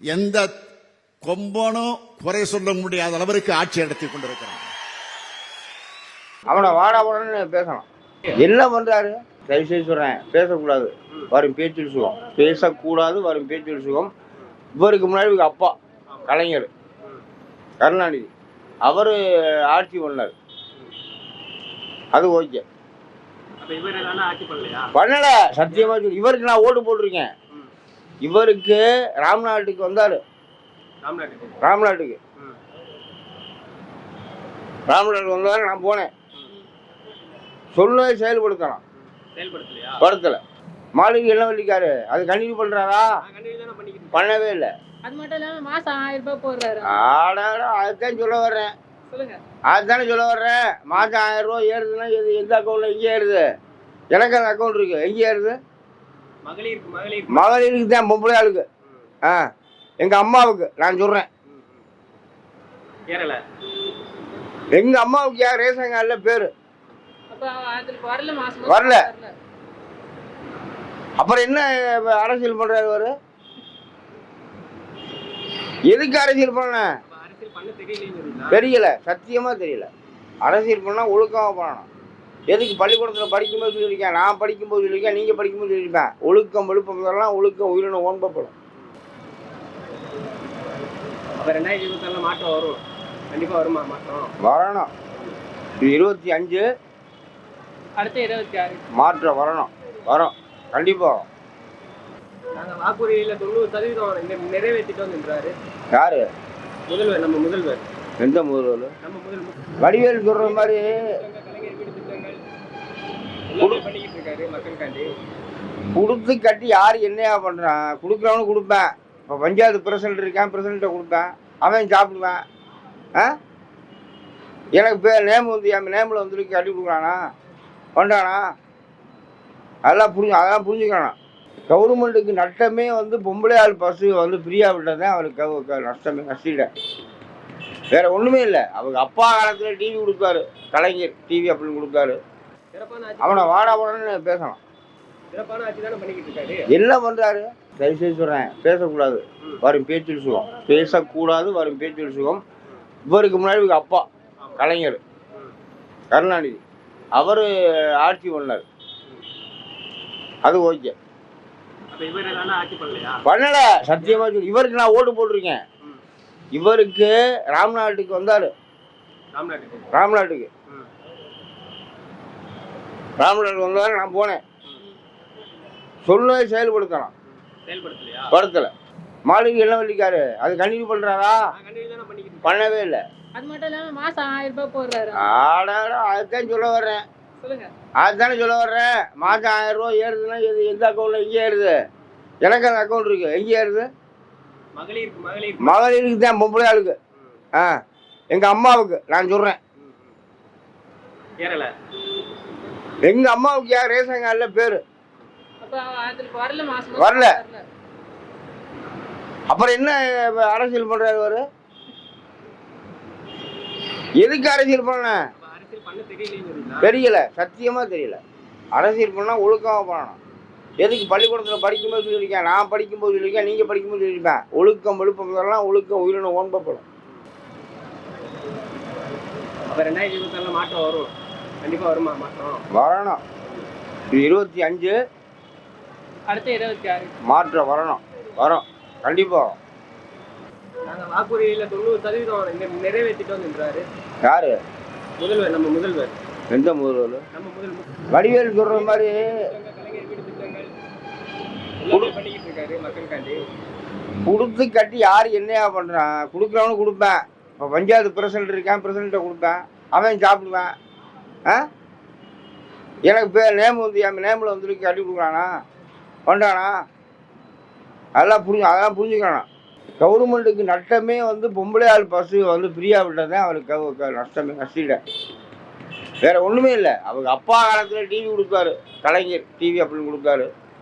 எந்த கொம்பனும் குறை சொல்ல முடியாத அளவிற்கு ஆட்சி நடத்தி கொண்டிருக்கிறான். அவனை வாடா வாடன்னு பேசலாம். என்ன பண்றாரு? தயவு செய்து சொல்றேன் பேசக்கூடாது. வரும் பேச்சில் சுகம். பேசக்கூடாது வரும் பேச்சில் சுகம். இவருக்கு முன்னாடி இவங்க அப்பா கலைஞர் கருணாநிதி. அவர் ஆட்சி பண்ணார். அது ஓகே. அப்ப இவர் தானே ஆட்சி பண்ணலையா? பண்ணல சத்தியமா சொல்லு. இவருக்கு நான் ஓட்டு போட்டிருக்கேன். இவருக்கு ராம்நாட்டுக்கு வந்தாரு. ராம்நாட்டுக்கு ராம்நாட்டுக்கு. வந்தாரு நான் போனேன். சொன்னதை செயல்படுத்தலாம். படத்துல. மாளிகை என்ன வள்ளிக்காரு அது கண்டினியூ பண்றாரா. பண்ணவே இல்லை. அது மட்டும் இல்லாம மாசம் ஆயிரம் ரூபாய் போடுறாரு. ஆடாடா அதுதான் சொல்ல வர்றேன். சொல்லுங்க. அதுதானே சொல்ல வர்றேன். மாதம் ஆயிரம் ரூபா ஏறுதுன்னா எது எந்த அக்கௌண்ட்ல எங்கே ஏறுது? எனக்கு அந்த அக்கௌண்ட் இருக்கு. எங்கே ஏறுது? மகளிருக்கு மகளிர் மகளிருக்கு தான் பொம்பளை ஆளுக்கு ஆ எங்க அம்மாவுக்கு நான் சொல்றேன். ஏறல எங்க அம்மாவுக்கு யார் ரேஷன் கார்டில் பேரு? வரல மாசம் மாசம். வரல. அப்புறம் என்ன அரசியல் பண்றாரு அவரு? எதுக்கு அரசியல் பண்ண தெரியல சத்தியமா தெரியல. அரசியல் பண்ணா ஒழுக்கமா பண்ணணும். எதுக்கு பள்ளிக்கூடத்தில் படிக்கும்போது சொல்லியிருக்கேன்? நான் படிக்கும்போது சொல்லியிருக்கேன் நீங்க படிக்கும்போது சொல்லியிருப்பேன். ஒழுக்கம் ஒழுக்கம் இதெல்லாம் ஒழுக்கம் உயிரின ஓன்பப்படும். அப்ப ரெண்டாயிரத்தி இருபத்தி நாலுல மாற்றம் வரும். கண்டிப்பா வருமா மாற்றம்? வரணும். இருபத்தி அஞ்சு. அடுத்து இருபத்தி ஆறு. மாற்றம் வரணும். வரும். கண்டிப்பா வரும். நாங்க வாக்குறுதியில தொண்ணூறு சதவீதம் நி- நிறைவேற்றிட்டோம் என்றாரு யாரு? முதல்வர் நம்ம முதல்வர். எந்த முதல்வர்? நம்ம வடிவேல் சொல்ற மாதிரி கொடுத்து கட்டி யார் என்னையா பண்ணுறான் கொடுக்குறவனு கொடுப்பேன். இப்போ பஞ்சாயத்து பிரசிடண்ட் இருக்கேன் பிரசிடண்ட்டை கொடுப்பேன். அவன் சாப்பிடுவேன். ஆ? எனக்கு பேர் நேம் வந்து என் நேமில் வந்துருக்கு கட்டி கொடுக்குறானா? பண்ணுறானா அதெல்லாம் புரிஞ்சு அதெல்லாம் புரிஞ்சுக்கணும் கவர்மெண்ட்டுக்கு நட்டமே வந்து பொம்பளை ஆள் பஸ்ஸு வந்து ஃப்ரீயாக விட்டது தான் அவருக்கு நஷ்டமே நஷ்டிட. வேற ஒன்றுமே இல்லை. அவங்க அப்பா காலத்தில் டிவி கொடுத்தாரு கலைஞர் டிவி அப்படின்னு கொடுத்தாரு அவனை வாடா பண்ணிக்கிட்டு இருக்காரு? என்ன பண்றாரு? தயவு செய்து சொல்றேன் பேசக்கூடாது. வரும் பேச்சில் சுகம். பேசக்கூடாது வரும் பேச்சில் சுகம். இவருக்கு முன்னாடி இவங்க அப்பா கலைஞர். கருணாநிதி. அவர் ஆட்சி பண்ணார். அது ஓகே. பண்ணல சத்தியமா சொல்லு. இவருக்கு நான் ஓட்டு போட்டிருக்கேன். இவருக்கு ராம்நாட்டுக்கு வந்தாரு. ராம்நாட்டுக்கு ராம்நாட்டுக்கு ம். ராம்நாட்டுக்கு வந்தாரு நான் போனேன். சொன்னதை செயல்படுத்தலாம். படத்துல. மாளிகை என்ன வள்ளிக்காரு. அது கண்டினியூ பண்றாரா. பண்ணவே இல்லை. அது மட்டும் இல்லாம மாசம் ஆயிரம் ரூபாய் போடுறாரு. ஆடாடா அதுதான் சொல்ல வர்றேன். சொல்லுங்க. அதுதானே சொல்ல வர்றேன். மாதம் ஆயிரம் ரூபா ஏறுதுன்னா எது எந்த அக்கௌண்ட்ல எங்கே ஏறுது? எனக்கு அந்த அக்கௌண்ட் இருக்கு. எங்கே ஏறுது? மகளிருக்கு மகளிர் மகளிருக்கு. தான் பொம்பளை ஆளுக்கு ஆ எங்க அம்மாவுக்கு. நான் சொல்றேன். ஏறல எங்க அம்மாவுக்கு யார் ரேஷன் கார்டில் பேரு? வரல மாசம் மாசம் வரல. அப்புறம் என்ன அரசியல் பண்றாரு அவரு? எதுக்கு அரசியல் பண்ண தெரியல சத்தியமா தெரியல. அரசியல் பண்ணா ஒழுக்கமா பண்ணணும். எதுக்கு பள்ளிக்கூடத்தில் படிக்கும்போது சொல்லியிருக்கேன் நான் படிக்கும்போது சொல்லியிருக்கேன் நீங்க படிக்கும்போது சொல்லியிருப்பேன். ஒழுக்கம் ஒழுக்கம் இதெல்லாம் ஒழுக்கம் உயிரின ஓன்பப்படும் மாற்றம் வரும். கண்டிப்பா வருமா மாற்றம் வரணும். இருபத்தி அஞ்சு அடுத்து இருபத்தி ஆறு. மாற்றம் வரணும். வரும். கண்டிப்பா வரும். நாங்க வாக்குறுதியில தொண்ணூறு சதவீதம் நி- நிறைவேற்றிட்டோம் என்றாரு யாரு? முதல்வர் நம்ம முதல்வர். எந்த முதல்வர்? நம்ம முதல் மு- வடிவேல் சொல்ற மாதிரி. திட்டங்கள், கலைஞர் வீடு திட்டங்கள். எல்லாமே பண்ணிக்கிட்டு இருக்காரு மக்களுக்காண்டி. கொடுத்து கட்டி யார் என்னையா பண்ணுறான் கொடுக்குறவனு கொடுப்பேன். இப்போ பஞ்சாயத்து பிரசிடண்ட் இருக்கேன் பிரசிடண்ட்டை கொடுப்பேன். அவன் சாப்பிடுவேன். ஆ? எனக்கு பேர் நேம் வந்து என் நேமில் வந்துருக்கு கட்டி கொடுக்குறானா? பண்ணுறானா அதெல்லாம் புரிஞ்சு அதெல்லாம் புரிஞ்சுக்கணும் கவர்மெண்ட்டுக்கு நட்டமே வந்து பொம்பளை ஆள் பஸ்ஸு வந்து ஃப்ரீயாக விட்டது தான் அவருக்கு நஷ்டமே நஷ்டிட வேற ஒன்றுமே இல்லை. அவங்க அப்பா காலத்தில் டிவி கொடுத்தாரு கலைஞர் டிவி அப்படின்னு கொடுத்தாரு